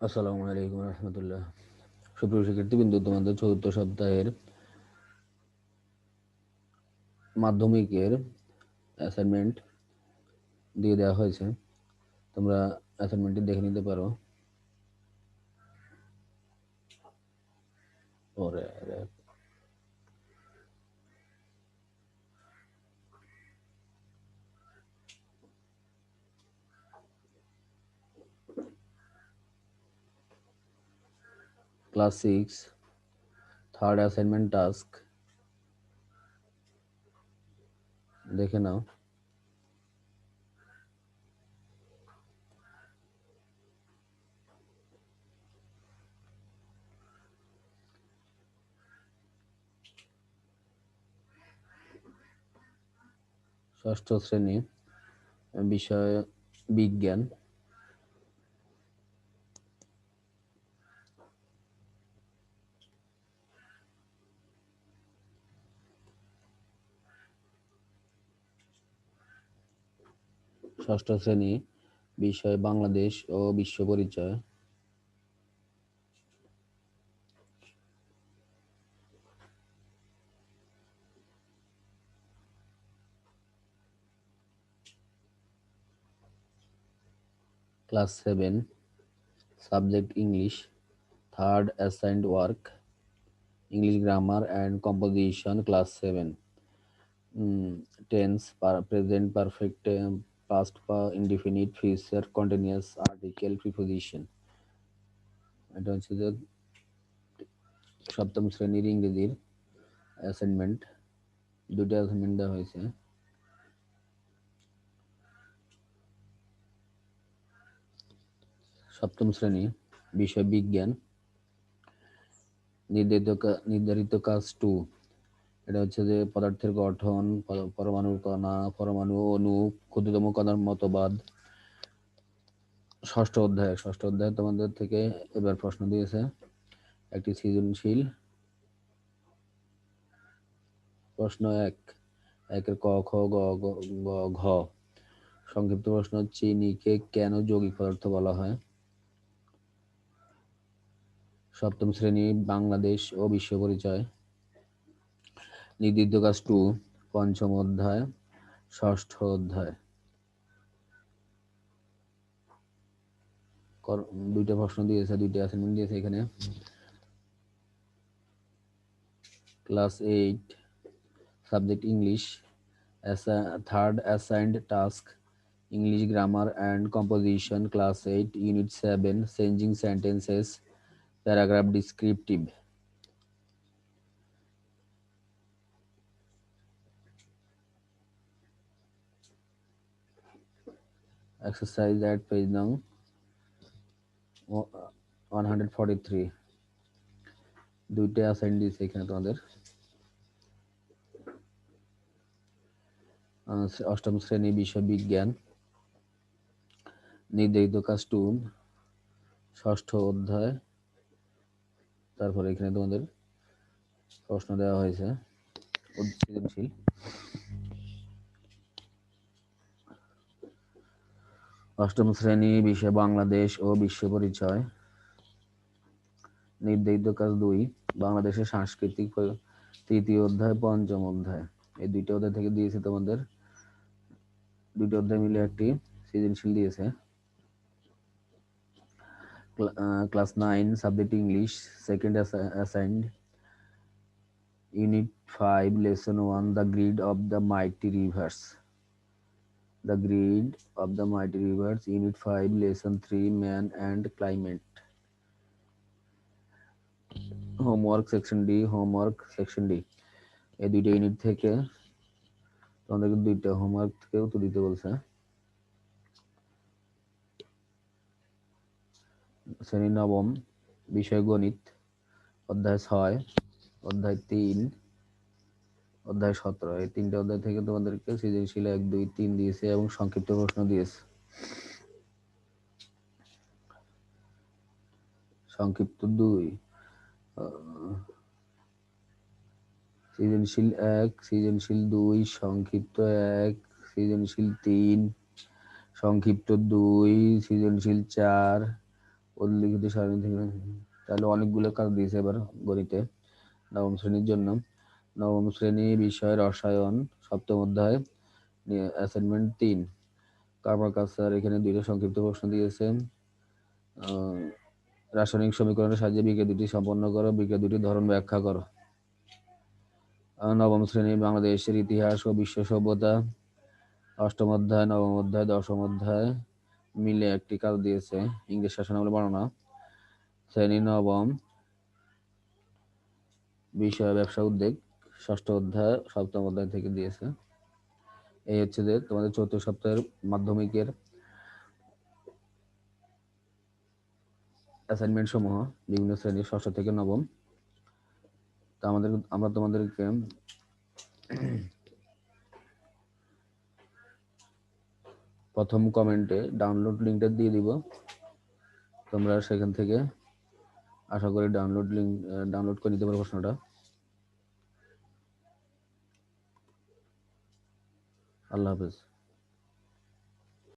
আসসালামু আলাইকুম রহমতুল্লাহ। সুপ্রিয় শিক্ষার্থীবৃন্দ, তোমাদের চতুর্থ সপ্তাহের মাধ্যমিকের অ্যাসাইনমেন্ট দিয়ে দেওয়া হয়েছে। তোমরা অ্যাসাইনমেন্টটি দেখে নিতে পারো। পরে class six third assignment task দেখে নাও ষষ্ঠ শ্রেণি বিষয় বিজ্ঞান ষষ্ঠ শ্রেণি, বিষয় বাংলাদেশ ও বিশ্ব পরিচয়। Class seven, subject English, third assigned work, English grammar and composition class seven. Tense present perfect past indefinite future continuous article preposition. এটা হচ্ছে যে সপ্তম শ্রেণির ইংরেজির অ্যাসাইনমেন্ট দুটো অ্যাসাইনমেন্ট দেওয়া হয়েছে। সপ্তম শ্রেণি, বিষয় বিজ্ঞান। নির্ধারিত নির্ধারিত কাজ টু এটা হচ্ছে যে পদার্থের গঠন পরমাণুর কণা, পরমাণু অণু, ক্ষুদ্রতম কণার মতবাদ। ষষ্ঠ অধ্যায় ষষ্ঠ অধ্যায় তোমাদের থেকে এবার প্রশ্ন দিয়েছে। একটি সৃজনশীল। প্রশ্ন এক, একের ক, খ গ, ঘ। সংক্ষিপ্ত প্রশ্ন, চিনিকে কেন যৌগিক পদার্থ বলা হয়? সপ্তম শ্রেণি, বাংলাদেশ ও বিশ্ব পরিচয়। নির্দিষ্ট কাজ টু, পঞ্চম অধ্যায়, ষষ্ঠ অধ্যায়। দুইটা প্রশ্ন দিয়েছে, দুইটা অ্যাসাইনমেন্ট দিয়েছে এখানে। Class eight, subject English third assigned task, English grammar and composition, class eight, unit seven, changing sentences, paragraph descriptive. Exercise at page nang 143 দুইটা অ্যাসাইন দিয়েছে এখানে তোমাদের। অষ্টম শ্রেণি বিষয় বিজ্ঞান। নির্ধারিত কাজ টু ষষ্ঠ অধ্যায়। তারপরে এখানে তোমাদের প্রশ্ন দেওয়া হয়েছে। সৃজনশীল অষ্টম শ্রেণি, বিষয় বাংলাদেশ ও বিশ্ব পরিচয়। নির্ধারিত কাজ দুই, বাংলাদেশের সাংস্কৃতিক তৃতীয় অধ্যায়, পঞ্চম অধ্যায়। এই দুইটা অধ্যায় থেকে দিয়েছে তোমাদের। দুইটা অধ্যায় মিলে একটি সৃজনশীল দিয়েছে। Class nine, subject English, second assigned. Unit five, lesson one, the greed of the mighty rivers. The Grid of the Mighty Rivers, Unit 5, Lesson 3, Man and Climate. Homework section D homework section D এই দুইটা unit থেকে তোমাদেরকে দুইটা homework থেকেও তো দিতে বলছে শ্রেণী নবম বিষয় গণিত অধ্যায় ছয় অধ্যায় তিন অধ্যায় সতেরো। এই তিনটে অধ্যায় থেকে তোমাদেরকে সৃজনশীল এক, দুই, তিন দিয়েছে এবং সংক্ষিপ্ত প্রশ্ন দিয়েছে। সংক্ষিপ্ত দুই সৃজনশীল এক, সৃজনশীল দুই, সংক্ষিপ্ত এক, সৃজনশীল তিন, সংক্ষিপ্ত দুই, সৃজনশীল চার, উল্লিখিত সারণী থেকে। তাহলে অনেকগুলো কাজ দিয়েছে এবার গণিতে? নবম শ্রেণির জন্য। নবম শ্রেণি বিষয় রসায়ন সপ্তম অধ্যায় অ্যাসাইনমেন্ট তিন। কারবার কাছার এখানে দুইটা সংক্ষিপ্ত প্রশ্ন দিয়েছে। আহ, রাসায়নিক সমীকরণের সাহায্যে বিক্রিয়া দুটি সম্পন্ন করো বিক্রিয়া দুটি ধরন ব্যাখ্যা করো। নবম শ্রেণি বাংলাদেশের ইতিহাস ও বিশ্ব সভ্যতা অষ্টম অধ্যায় নবম অধ্যায় দশম অধ্যায় মিলে একটি কাজ দিয়েছে ইংরেজ শাসনামলে বর্ণনা। শ্রেণি নবম বিষয় ব্যবসা উদ্যোগ। ষষ্ঠ অধ্যায়, সপ্তম অধ্যায় থেকে দিয়েছে। এই হচ্ছে যে তোমাদের চতুর্থ সপ্তাহের মাধ্যমিকের অ্যাসাইনমেন্ট সমূহ, বিভিন্ন শ্রেণির ষষ্ঠ থেকে নবম। তা আমাদের, আমরা তোমাদেরকে প্রথম কমেন্টে ডাউনলোড লিঙ্কটা দিয়ে দিব। তোমরা সেখান থেকে আশা করি ডাউনলোড লিঙ্ক ডাউনলোড করে নিতে পারো প্রশ্নটা। আল্লাহ হাফেজ